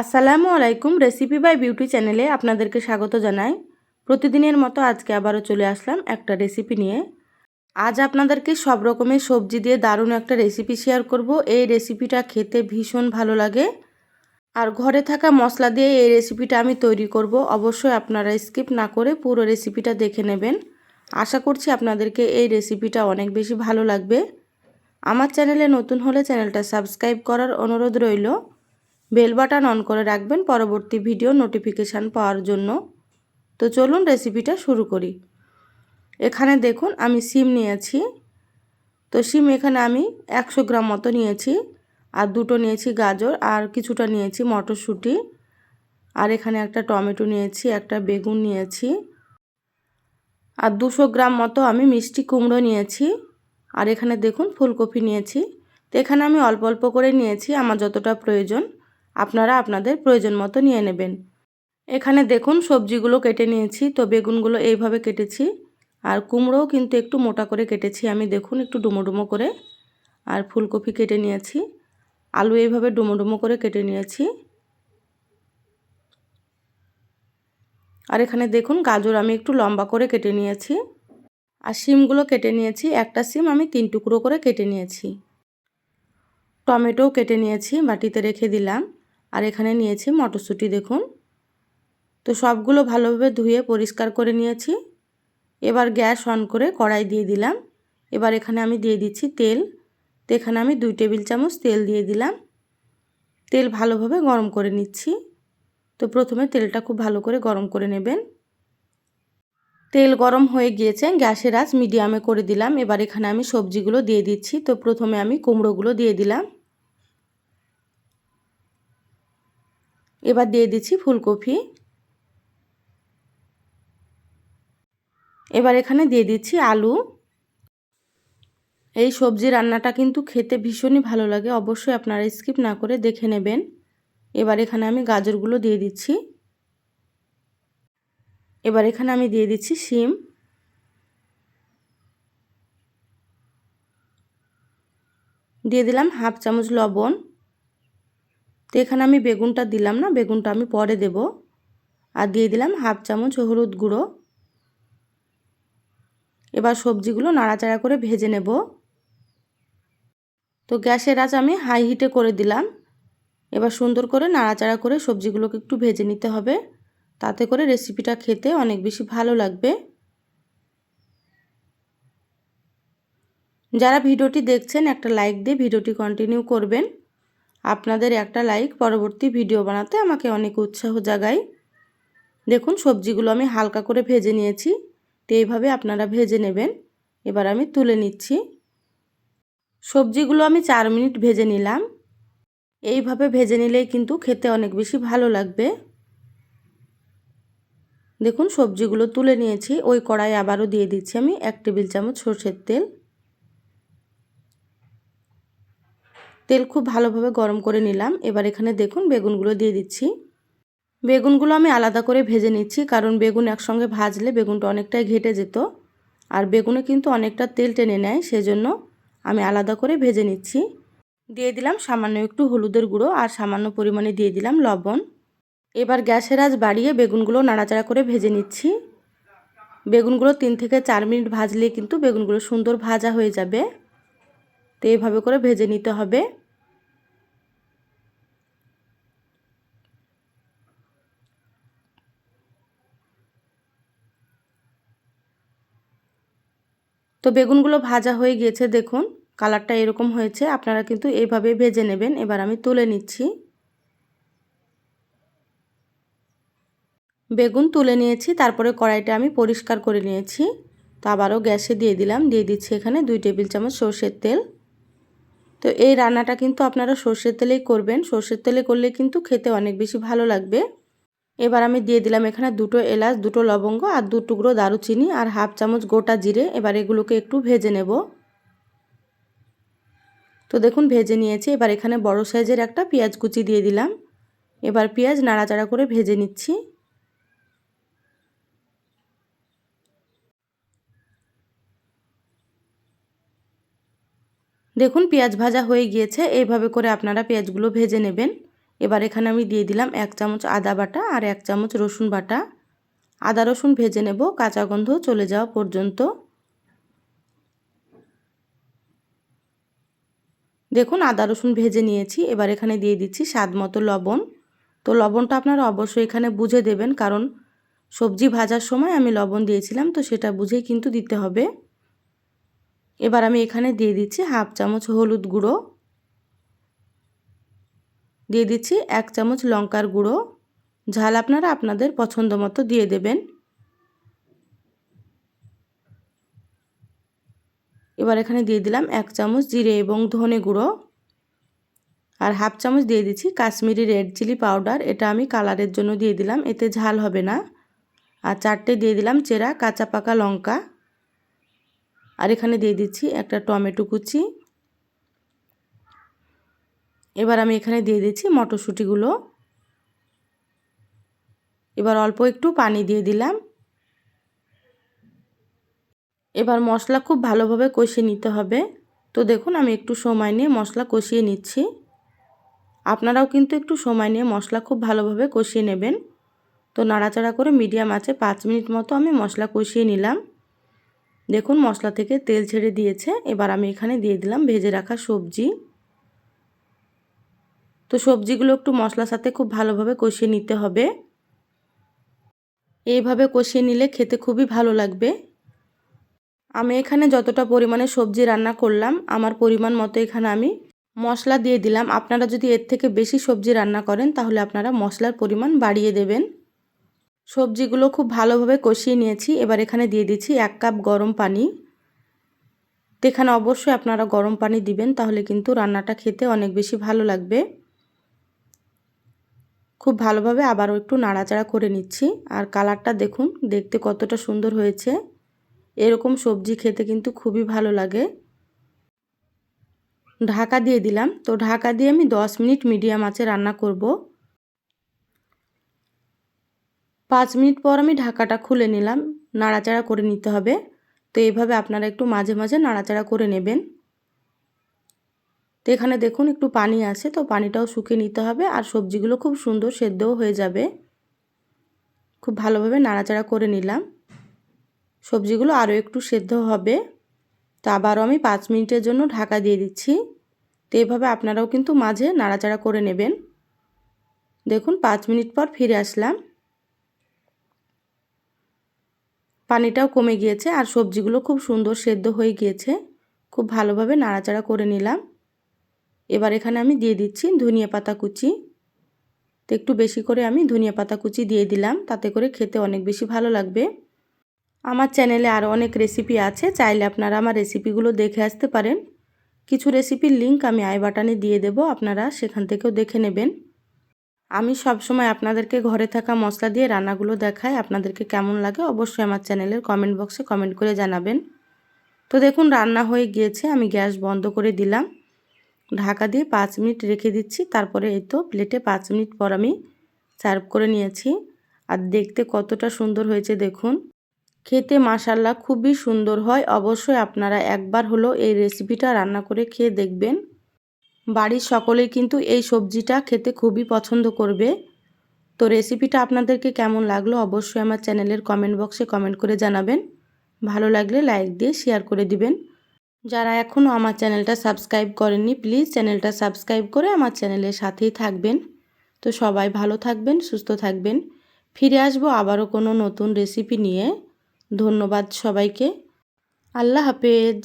আসসালামু আলাইকুম recipe by beauty চ্যানেলে আপনাদেরকে স্বাগত জানাই। প্রতিদিনের মতো আজকে আবারও চলে আসলাম একটা রেসিপি নিয়ে। আজ আপনাদেরকে সব রকমের সবজি দিয়ে দারুণ একটা রেসিপি শেয়ার করব। এই রেসিপিটা খেতে ভীষণ ভালো লাগে। আর ঘরে থাকা মশলা দিয়ে এই রেসিপিটা আমি তৈরি করব। অবশ্যই আপনারা স্কিপ না করে পুরো রেসিপিটা দেখে নেবেন। আশা করছি আপনাদেরকে এই রেসিপিটা অনেক বেশি ভালো লাগবে। আমার চ্যানেলে নতুন হলে চ্যানেলটা সাবস্ক্রাইব করার অনুরোধ রইল। বেল বাটন অন করে রাখবেন পরবর্তী ভিডিও নোটিফিকেশান পাওয়ার জন্য। তো চলুন রেসিপিটা শুরু করি। এখানে দেখুন আমি সিম নিয়েছি। তো সিম এখানে আমি একশো গ্রাম মতো নিয়েছি। আর দুটো নিয়েছি গাজর আর কিছুটা নিয়েছি মটরশুঁটি। আর এখানে একটা টমেটো নিয়েছি, একটা বেগুন নিয়েছি। আর দুশো গ্রাম মতো আমি মিষ্টি কুমড়ো নিয়েছি। আর এখানে দেখুন ফুলকপি নিয়েছি। তো এখানে আমি অল্প অল্প করে নিয়েছি, আমার যতটা প্রয়োজন। আপনারা আপনাদের প্রয়োজন মতো নিয়ে নেবেন। এখানে দেখুন সবজিগুলো কেটে নিয়েছি। তো বেগুনগুলো এইভাবে কেটেছি। আর কুমড়োও কিন্তু একটু মোটা করে কেটেছি। আমি দেখুন একটু ডুমো ডুমো করে আর ফুলকপি কেটে নিয়েছি। আলু এইভাবে ডুমো ডুমো করে কেটে নিয়েছি। আর এখানে দেখুন গাজর আমি একটু লম্বা করে কেটে নিয়েছি। আর শিমগুলো কেটে নিয়েছি। একটা সিম আমি তিন টুকরো করে কেটে নিয়েছি। টমেটোও কেটে নিয়েছি। বাটিতে রেখে দিলাম। আর এখানে নিয়েছি মটরশুঁটি, দেখুন। তো সবগুলো ভালোভাবে ধুয়ে পরিষ্কার করে নিয়েছি। এবার গ্যাস অন করে কড়াই দিয়ে দিলাম। এবার এখানে আমি দিয়ে দিচ্ছি তেল। তো এখানে আমি দুই টেবিল চামচ তেল দিয়ে দিলাম। তেল ভালোভাবে গরম করে নিচ্ছি। তো প্রথমে তেলটা খুব ভালো করে গরম করে নেবেন। তেল গরম হয়ে গিয়েছে, গ্যাসের আঁচ মিডিয়ামে করে দিলাম। এবার এখানে আমি সবজিগুলো দিয়ে দিচ্ছি। তো প্রথমে আমি কুমড়োগুলো দিয়ে দিলাম। এবার দিয়ে দিচ্ছি ফুলকপি। এবার এখানে দিয়ে দিচ্ছি আলু। এই সবজি রান্নাটা কিন্তু খেতে ভীষণই ভালো লাগে, অবশ্যই আপনারা স্কিপ না করে দেখে নেবেন। এবার এখানে আমি গাজরগুলো দিয়ে দিচ্ছি। এবার এখানে আমি দিয়ে দিচ্ছি শিম। দিয়ে দিলাম হাফ চামচ লবণ। তো এখানে আমি বেগুনটা দিলাম না, বেগুনটা আমি পরে দেব। আর দিয়ে দিলাম হাফ চামচ হলুদ গুঁড়ো। এবার সবজিগুলো নাড়াচাড়া করে ভেজে নেব। তো গ্যাসের আঁচ আমি হাই হিটে করে দিলাম। এবার সুন্দর করে নাড়াচাড়া করে সবজিগুলোকে একটু ভেজে নিতে হবে। তাতে করে রেসিপিটা খেতে অনেক বেশি ভালো লাগবে। যারা ভিডিওটি দেখছেন একটা লাইক দিয়ে ভিডিওটি কন্টিনিউ করবেন। আপনাদের একটা লাইক পরবর্তী ভিডিও বানাতে আমাকে অনেক উৎসাহ জাগায়। দেখুন, সবজিগুলো আমি হালকা করে ভেজে নিয়েছি। তো এইভাবে আপনারা ভেজে নেবেন। এবার আমি তুলে নিচ্ছি। সবজিগুলো আমি চার মিনিট ভেজে নিলাম। এইভাবে ভেজে নিলেই কিন্তু খেতে অনেক বেশি ভালো লাগবে। দেখুন, সবজিগুলো তুলে নিয়েছি। ওই কড়াই আবারও দিয়ে দিচ্ছি আমি এক টেবিল চামচ সর্ষের তেল। তেল খুব ভালোভাবে গরম করে নিলাম। এবার এখানে দেখুন বেগুনগুলো দিয়ে দিচ্ছি। বেগুনগুলো আমি আলাদা করে ভেজে নিচ্ছি, কারণ বেগুন একসঙ্গে ভাজলে বেগুনটা অনেকটাই ঘেটে যেত। আর বেগুনে কিন্তু অনেকটা তেল টেনে নেয়, সেজন্য আমি আলাদা করে ভেজে নিচ্ছি। দিয়ে দিলাম সামান্য একটু হলুদের গুঁড়ো আর সামান্য পরিমাণে দিয়ে দিলাম লবণ। এবার গ্যাসের আজ বাড়িয়ে বেগুনগুলো নাড়াচাড়া করে ভেজে নিচ্ছি। বেগুনগুলো তিন থেকে চার মিনিট ভাজলে কিন্তু বেগুনগুলো সুন্দর ভাজা হয়ে যাবে। তো এইভাবে করে ভেজে নিতে হবে। তো বেগুনগুলো ভাজা হয়ে গিয়েছে, দেখুন, কালারটা এরকম হয়েছে, আপনারা কিন্তু এইভাবে ভেজে নেবেন। এবার আমি তুলে নিচ্ছি। বেগুন তুলে নিয়েছি, তারপরে কড়াইটা আমি পরিষ্কার করে নিয়েছি। তো আবারও গ্যাসে দিয়ে দিলাম, দিয়ে দিচ্ছি এখানে দুই টেবিল চামচ সর্ষের তেল। তো এই রান্নাটা কিন্তু আপনারা সর্ষের তেলেই করবেন। সর্ষের তেলে করলে কিন্তু খেতে অনেক বেশি ভালো লাগবে। এবার আমি দিয়ে দিলাম এখানে দুটো এলাচ, দুটো লবঙ্গ আর দু টুকরো দারুচিনি আর হাফ চামচ গোটা জিরে। এবার এগুলোকে একটু ভেজে নেব। তো দেখুন, ভেজে নিয়েছি। এবার এখানে বড় সাইজের একটা পেঁয়াজ কুচি দিয়ে দিলাম। এবার পেঁয়াজ নাড়াচাড়া করে ভেজে নিচ্ছি। দেখুন, পেঁয়াজ ভাজা হয়ে গিয়েছে। এইভাবে করে আপনারা পেঁয়াজগুলো ভেজে নেবেন। এবার এখানে আমি দিয়ে দিলাম এক চামচ আদা বাটা আর এক চামচ রসুন বাটা। আদা রসুন ভেজে নেব, কাঁচা গন্ধ চলে যাওয়া পর্যন্ত। দেখুন, আদা রসুন ভেজে নিয়েছি। এবার এখানে দিয়ে দিচ্ছি স্বাদ মতো লবণ। তো লবণটা আপনারা অবশ্যই এখানে বুঝে দেবেন, কারণ সবজি ভাজার সময় আমি লবণ দিয়েছিলাম, তো সেটা বুঝেই কিন্তু দিতে হবে। এবার আমি এখানে দিয়ে দিচ্ছি হাফ চামচ হলুদ গুঁড়ো। দিয়ে দিচ্ছি এক চামচ লঙ্কার গুঁড়ো। ঝাল আপনারা আপনাদের পছন্দ মতো দিয়ে দেবেন। এবার এখানে দিয়ে দিলাম এক চামচ জিরে এবং ধনে গুঁড়ো। আর হাফ চামচ দিয়ে দিচ্ছি কাশ্মীরি রেড চিলি পাউডার। এটা আমি কালারের জন্য দিয়ে দিলাম, এতে ঝাল হবে না। আর চারটে দিয়ে দিলাম চেরা কাঁচা পাকা লঙ্কা। আর এখানে দিয়ে দিচ্ছি একটা টমেটো কুচি। এবার আমি এখানে দিয়ে দিচ্ছি মটরশুঁটিগুলো। এবার অল্প একটু পানি দিয়ে দিলাম। এবার মশলা খুব ভালোভাবে কষিয়ে নিতে হবে। তো দেখুন, আমি একটু সময় নিয়ে মশলা কষিয়ে নিচ্ছি। আপনারাও কিন্তু একটু সময় নিয়ে মশলা খুব ভালোভাবে কষিয়ে নেবেন। তো নাড়াচাড়া করে মিডিয়াম আছে পাঁচ মিনিট মতো আমি মশলা কষিয়ে নিলাম। দেখুন, মশলা থেকে তেল ছেড়ে দিয়েছে। এবার আমি এখানে দিয়ে দিলাম ভেজে রাখা সবজি। তো সবজিগুলো একটু মশলার সাথে খুব ভালোভাবে কষিয়ে নিতে হবে। এইভাবে কষিয়ে নিলে খেতে খুবই ভালো লাগবে। আমি এখানে যতটা পরিমাণে সবজি রান্না করলাম, আমার পরিমাণ মতো এখানে আমি মশলা দিয়ে দিলাম। আপনারা যদি এর থেকে বেশি সবজি রান্না করেন, তাহলে আপনারা মশলার পরিমাণ বাড়িয়ে দেবেন। সবজিগুলো খুব ভালোভাবে কষিয়ে নিয়েছি। এবার এখানে দিয়ে দিচ্ছি এক কাপ গরম পানি। তো এখানে অবশ্যই আপনারা গরম পানি দিবেন, তাহলে কিন্তু রান্নাটা খেতে অনেক বেশি ভালো লাগবে। খুব ভালোভাবে আবারও একটু নাড়াচাড়া করে নিচ্ছি। আর কালারটা দেখুন, দেখতে কতটা সুন্দর হয়েছে। এরকম সবজি খেতে কিন্তু খুবই ভালো লাগে। ঢাকা দিয়ে দিলাম। তো ঢাকা দিয়ে আমি দশ মিনিট মিডিয়াম আঁচে রান্না করব। পাঁচ মিনিট পর আমি ঢাকাটা খুলে নিলাম, নাড়াচাড়া করে নিতে হবে। তো এইভাবে আপনারা একটু মাঝে মাঝে নাড়াচাড়া করে নেবেন। তো এখানে দেখুন একটু পানি আছে, তো পানিটাও শুকিয়ে নিতে হবে আর সবজিগুলো খুব সুন্দর সেদ্ধও হয়ে যাবে। খুব ভালোভাবে নাড়াচাড়া করে নিলাম। সবজিগুলো আরও একটু সেদ্ধ হবে। তো আবারও আমি পাঁচ মিনিটের জন্য ঢাকা দিয়ে দিচ্ছি। তো এইভাবে আপনারাও কিন্তু মাঝে নাড়াচাড়া করে নেবেন। দেখুন পাঁচ মিনিট পর ফিরে আসলাম। পানিটাও কমে গিয়েছে আর সবজিগুলো খুব সুন্দর সেদ্ধ হয়ে গিয়েছে। খুব ভালোভাবে নাড়াচাড়া করে নিলাম। এবার এখানে আমি দিয়ে দিচ্ছি ধনিয়া পাতা কুচি। তো একটু বেশি করে আমি ধনিয়া পাতা কুচি দিয়ে দিলাম, তাতে করে খেতে অনেক বেশি ভালো লাগবে। আমার চ্যানেলে আরও অনেক রেসিপি আছে, চাইলে আপনারা আমার রেসিপিগুলো দেখে আসতে পারেন। কিছু রেসিপির লিঙ্ক আমি আই বাটানে দিয়ে দেব, আপনারা সেখান থেকেও দেখে নেবেন। আমি সব সময় আপনাদেরকে ঘরে থাকা মশলা দিয়ে রান্নাগুলো দেখাই, আপনাদেরকে কেমন লাগে অবশ্যই আমার চ্যানেলের কমেন্ট বক্সে কমেন্ট করে জানাবেন। তো দেখুন, রান্না হয়ে গিয়েছে, আমি গ্যাস বন্ধ করে দিলাম। ঢাকা দিয়ে পাঁচ মিনিট রেখে দিচ্ছি, তারপরে এই তো প্লেটে পাঁচ মিনিট পর আমি সার্ভ করে নিয়েছি। আর দেখতে কতটা সুন্দর হয়েছে, দেখুন। খেতে মাসাল্লা খুবই সুন্দর হয়, অবশ্যই আপনারা একবার হলো এই রেসিপিটা রান্না করে খেয়ে দেখবেন। বাড়ির সকলেই কিন্তু এই সবজিটা খেতে খুবই পছন্দ করবে। তো রেসিপিটা আপনাদেরকে কেমন লাগল অবশ্যই আমার চ্যানেলের কমেন্ট বক্সে কমেন্ট করে জানাবেন। ভালো লাগলে লাইক দিয়ে শেয়ার করে দিবেন। যারা এখনও আমার চ্যানেলটা সাবস্ক্রাইব করেননি প্লিজ চ্যানেলটা সাবস্ক্রাইব করে আমার চ্যানেলের সাথেই থাকবেন। তো সবাই ভালো থাকবেন, সুস্থ থাকবেন। ফিরে আসব আবারও কোনো নতুন রেসিপি নিয়ে। ধন্যবাদ সবাইকে। আল্লাহ হাফেজ।